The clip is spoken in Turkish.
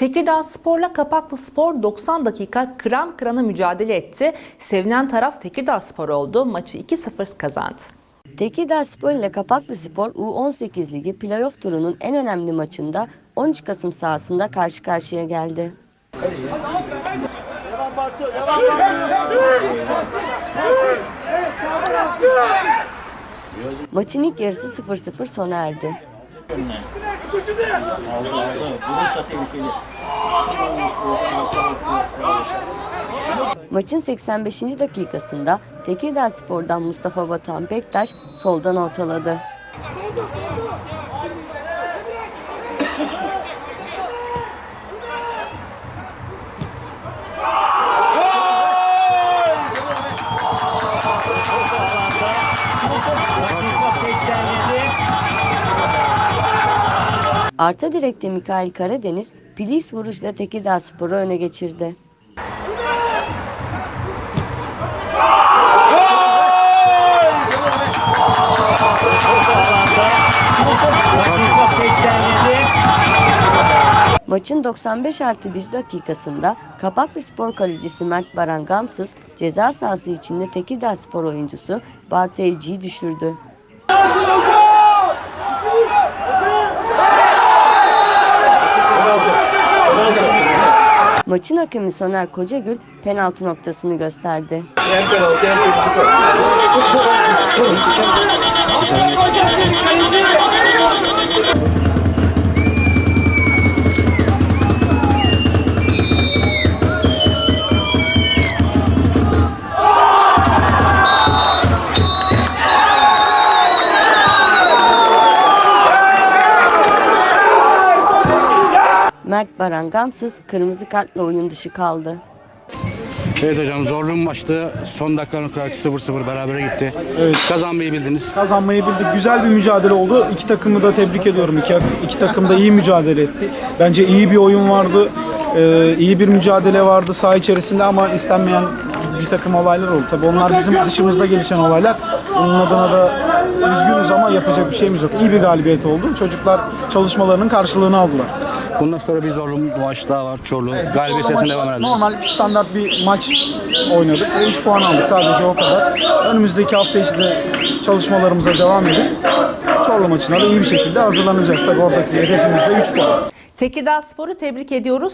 Tekirdağ Spor'la Kapaklı Spor 90 dakika kıran kırana mücadele etti. Sevinen taraf Tekirdağ Spor oldu. Maçı 2-0 kazandı. Tekirdağ Spor ile Kapaklı Spor U18 Ligi playoff turunun en önemli maçında 13 Kasım sahasında karşı karşıya geldi. Maçın ilk yarısı 0-0 sona erdi. Maçın 85. dakikasında Tekirdağ Spor'dan Mustafa Batuhan Bektaş soldan ortaladı. Dakika Arta direkte Mikail Karadeniz plis vuruşla Tekirdağ Spor'u öne geçirdi. Dakika 87. Maçın 95 artı 1 dakikasında Kapaklı Spor kalecisi Mert Baran Gamsız ceza sahası içinde Tekirdağ Spor oyuncusu Bartu Evci'yi düşürdü. Maçın hakemi Soner Kocagül penaltı noktasını gösterdi. Mert Baran Gamsız kırmızı kartla oyun dışı kaldı. Evet hocam zorlu bir maçtı. Son dakikalarına kadar 0-0 berabere gitti. Evet. Kazanmayı bildiniz. Kazanmayı bildik. Güzel bir mücadele oldu. İki takımı da tebrik ediyorum. İki, iki takım da iyi mücadele etti. Bence iyi bir oyun vardı. Ee, iyi bir mücadele vardı saha içerisinde ama istenmeyen bir takım olaylar oldu. Tabii onlar bizim dışımızda gelişen olaylar. Onun adına da üzgünüz ama yapacak bir şeyimiz yok. İyi bir galibiyet oldu. Çocuklar çalışmalarının karşılığını aldılar. Bundan sonra bir zorlu maç daha var. Çorlu. Galibiyet sesine devam edelim. Normal standart bir maç oynadık ve 3 puan aldık sadece o kadar. Önümüzdeki hafta içi de çalışmalarımıza devam edip Çorlu maçına da iyi bir şekilde hazırlanacağız. Tabii oradaki hedefimiz de 3 puan. Tekirdağ Spor'u tebrik ediyoruz.